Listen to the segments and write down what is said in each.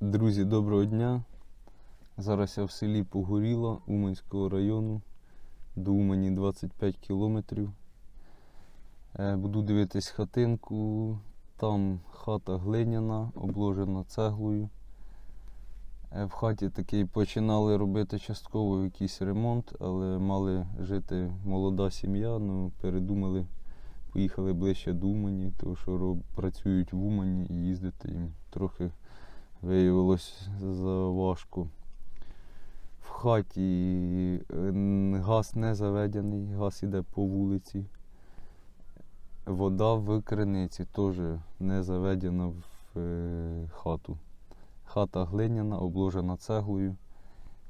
Друзі, доброго дня. Зараз я в селі Погоріло Уманського району. До Умані 25 кілометрів. Е, Буду дивитись хатинку. Там хата глиняна, обложена цеглою. Е, В хаті такий починали робити частково якийсь ремонт, але мали жити молода сім'я, ну передумали, поїхали ближче до Умані, тому що працюють в Умані і їздити їм трохи виявилось заважко. В хаті газ не заведений, газ іде по вулиці. Вода в криниці теж не заведена в е, хату. Хата глиняна, обложена цеглою.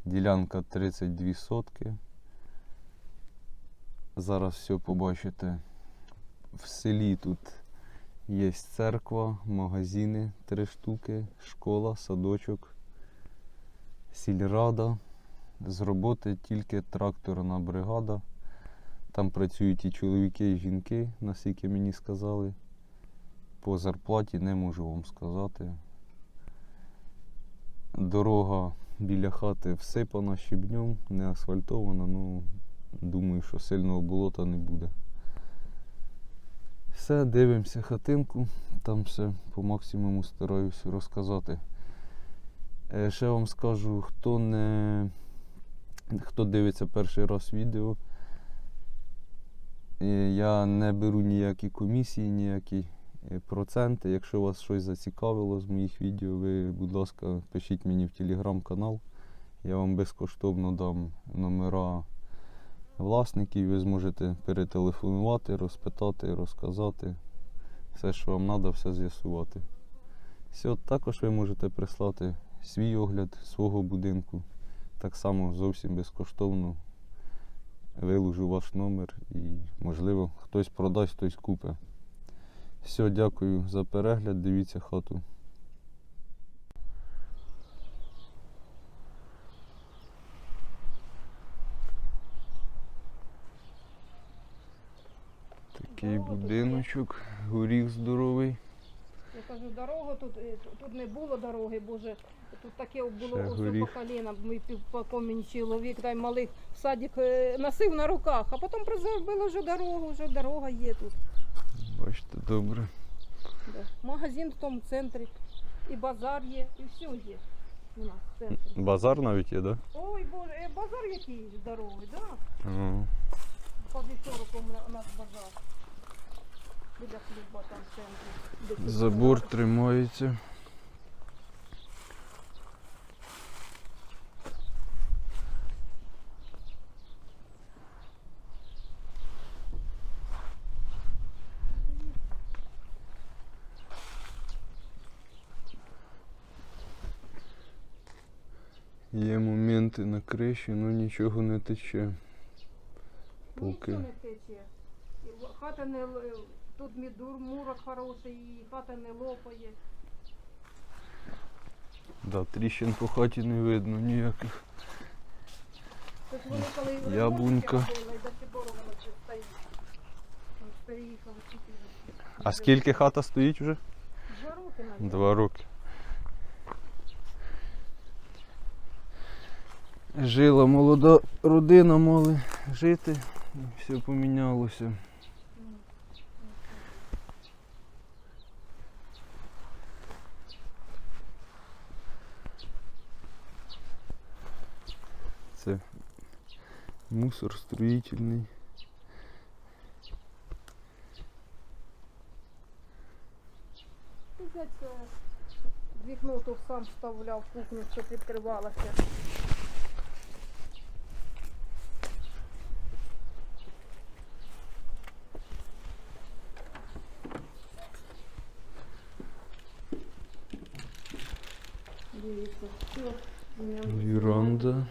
Ділянка 32 сотки. Зараз все побачите. В селі тут Є церква, магазини три штуки, школа, садочок, сільрада. З роботи тільки тракторна бригада. Там працюють і чоловіки, і жінки, наскільки мені сказали. По зарплаті не можу вам сказати. Дорога біля хати всипана щебнем, не асфальтована, ну думаю, що сильного болота не буде. Все, дивимося хатинку, там все по максимуму стараюся розказати. Е, Ще вам скажу, хто не хто дивиться перший раз відео, е, я не беру ніякі комісії, ніякі е, проценти. Якщо вас щось зацікавило з моїх відео, ви, будь ласка, пишіть мені в телеграм-канал. Я вам безкоштовно дам номера власників, ви зможете перетелефонувати, розпитати, розказати. Все, що вам треба, все з'ясувати. Також ви можете прислати свій огляд свого будинку. Так само зовсім безкоштовно виложу ваш номер і, можливо, хтось продасть, хтось купить. Все, дякую за перегляд. Дивіться хату. Такий будиночок, горіх здоровий. Я кажу, дорога тут, е, тут- не було дороги, боже, тут таке було по коліна. Мій мені чоловік дай малих в садик е, носив на руках, а потім зробили вже дорогу, вже дорога є тут. Бачите, добре. Да. Магазин в тому центрі, і базар є, і все є у нас в центрі. Базар навіть є, так? Да? Ой, боже, е, базар який здоровий, да? Ага. По вівторком у нас базар. Біля клуба там центрі. Забор тримається. Є моменти на криші, але нічого не тече. Поки. Нічого не тече. Хата не тут мідур, мурок хороший, і хата не лопає. Да, тріщин по хаті не видно ніяких. Тобто вони коли Яблунька. робили, до сих пор воно ще стоїть. Ось Переїхали чотири. А скільки хата стоїть вже? Два роки навіть. Два роки. Жила молода родина, мали жити, і все помінялося. Це мусор строїтельний. І взять, е, Вікно тут сам вставляв, кухню, щоб відкривалося. Дивіться, все. у мене Віранда.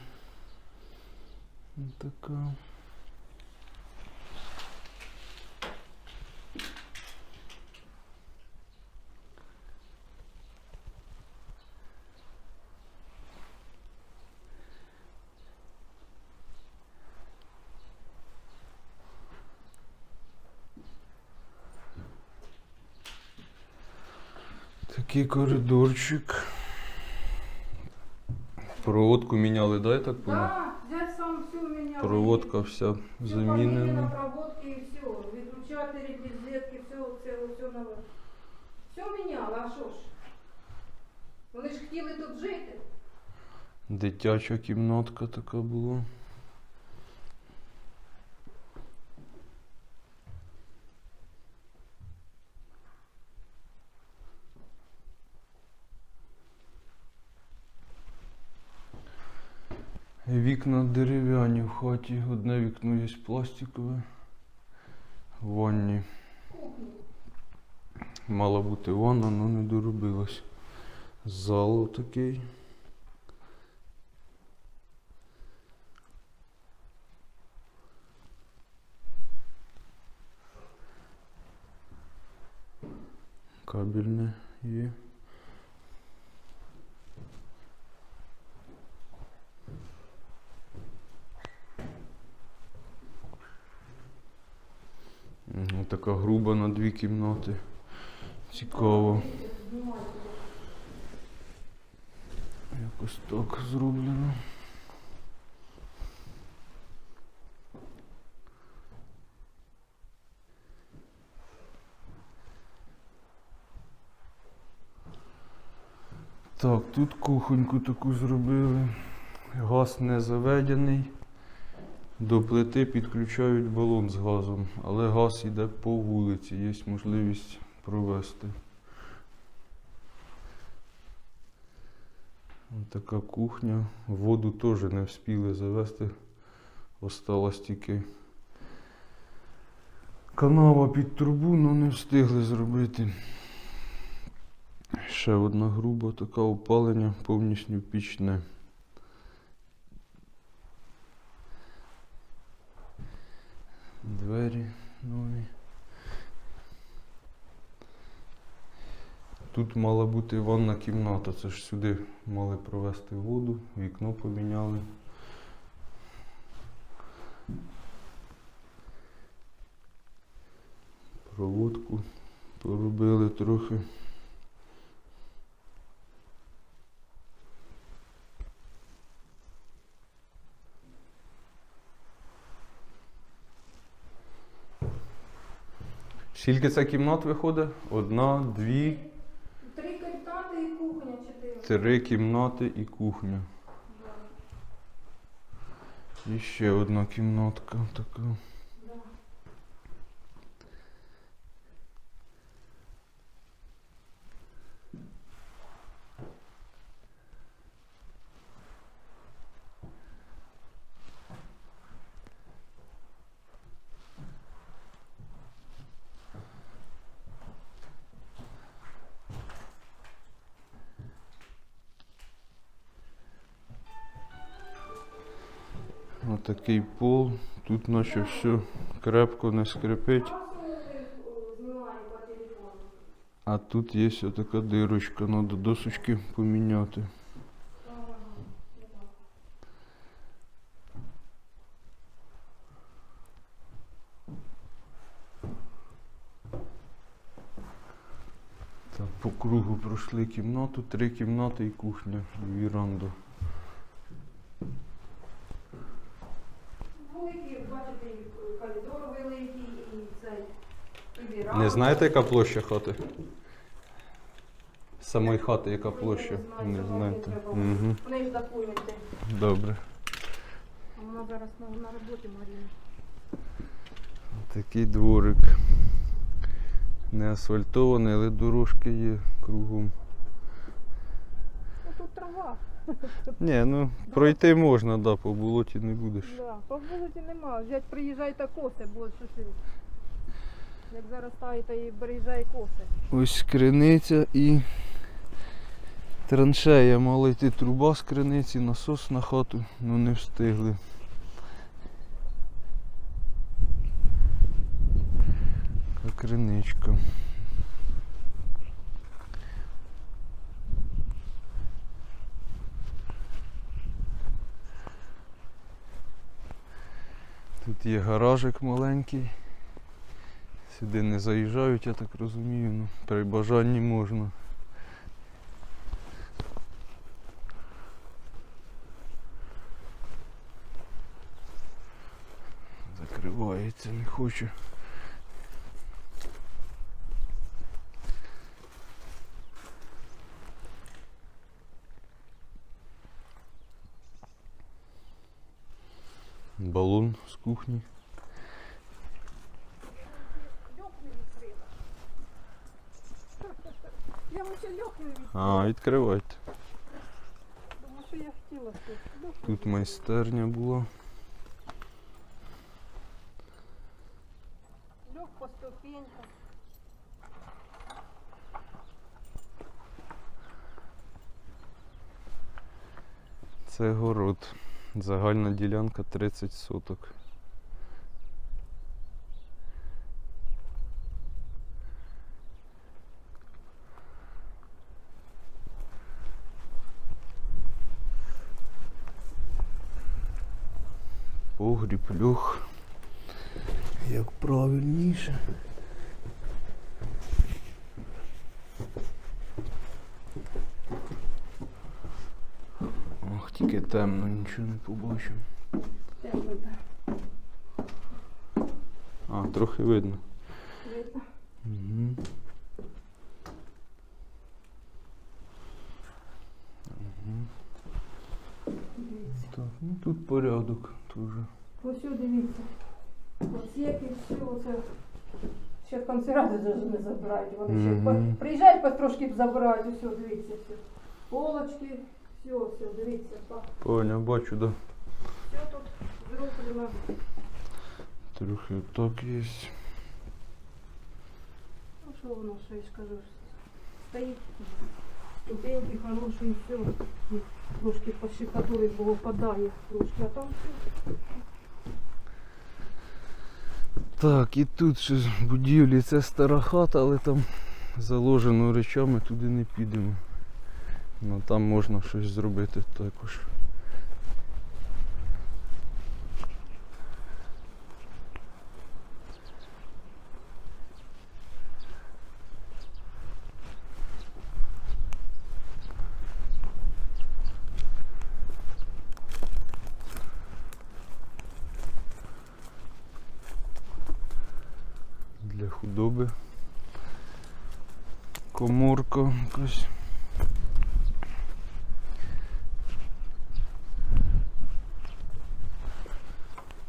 Така. Такий коридорчик. Проводку міняли, да, я так понял? Да, взять сам все меня. Проводка вся замінена. проводки і все. Відключателі, розетки, все, все, все нове. Все міняло, а що ж? Вони ж хотіли тут жити. Дитяча кімнатка така була. Вікна дерев'яні в хаті. Одне вікно є пластикове. В ванні. Мала бути ванна, але не доробилась. Зал такий. Кабельне є. Мгм, Така груба на дві кімнати. Цікаво. Якось так зроблено. Так, тут кухоньку таку зробили. Газ не заведений. До плити підключають балон з газом, але газ йде по вулиці, є можливість провести. Ось Така кухня. Воду теж не встигли завести. Осталась тільки канава під трубу, але не встигли зробити. Ще одна груба така опалення повністю пічне. Двері нові. Тут мала бути ванна кімната, це ж сюди мали провести воду, вікно поміняли. Проводку поробили трохи. Скільки ця кімнат виходить? Одна, дві, Три кімнати і кухня чотири. три кімнати і кухня. І ще одна кімнатка така. Отакий пол. Тут наче все крепко не скрипить. А тут є така дирочка, треба досочки поміняти. По кругу пройшли кімнату, три кімнати і кухня, віранду. Великий, бачите, і коридор великий, і цей. І віранда. Не знаєте, яка площа хати? Самої хати, яка площа? Не знаєте. Угу. Вони ж документи. Добре. Вона зараз на, на роботі, Марія. Такий дворик. Не асфальтований, але дорожки є кругом. Ну тут трава. Ні, ну пройти можна, да, по болоті не будеш. Да, по вулиці нема. Взять приїжджай та коси, бо що ж. Як зараз ставите і приїжджай коси. Ось криниця і траншея. Мала йти труба з криниці, насос на хату, ну не встигли. Така криничка. Тут є гаражик маленький. Сюди не заїжджають, я так розумію, ну, при бажанні можна. Закривається, не хочу. Балон з кухні. А, відкривайте. не Тут майстерня була. Льох по ступеньках. Це город. Загальна ділянка 30 соток. Погріб, льох. Як правильніше. Ох, тільки темно, нічого не побачив. А, трохи. Видно. Угу. Дивіться. Так, ну тут порядок теж. Ось дивіться. Отсеки, все це. Ще консервати даже не забирають. Вони ще Мгм. по- приїжджають потрошки забирають, усе, дивіться, все. Полочки, все, все, дивіться. так. Поняв, бачу, да. Все тут зроблено. Трохи так є. Ну що воно, що я ж кажу, стоїть. Ступеньки хороші все. Трошки по щекотурі було падає, трошки, а там все. Так, і тут ще будівлі це стара хата, але там заложено речами, туди не підемо. Ну там можна щось зробити також. Для худоби. Коморка якась.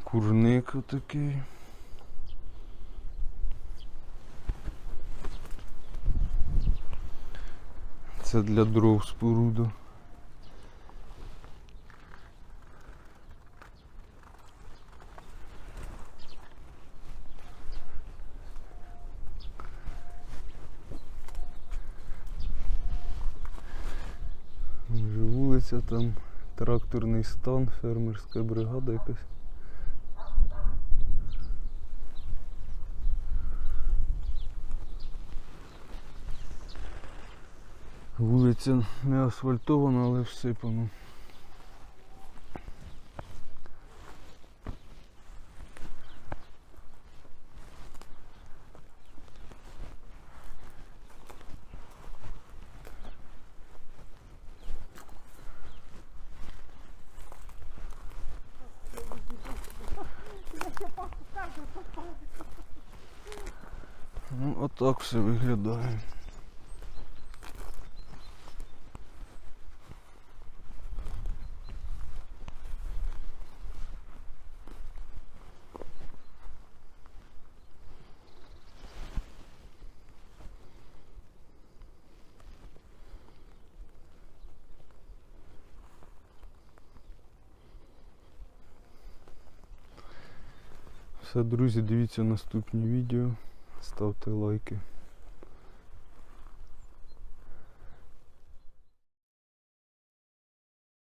Курник отакий. Це для дров споруда. Вже там, тракторний стан, фермерська бригада якась. Вулиця не асфальтована, але всипана. Отак все виглядає. Все, друзі, дивіться наступні відео, ставте лайки.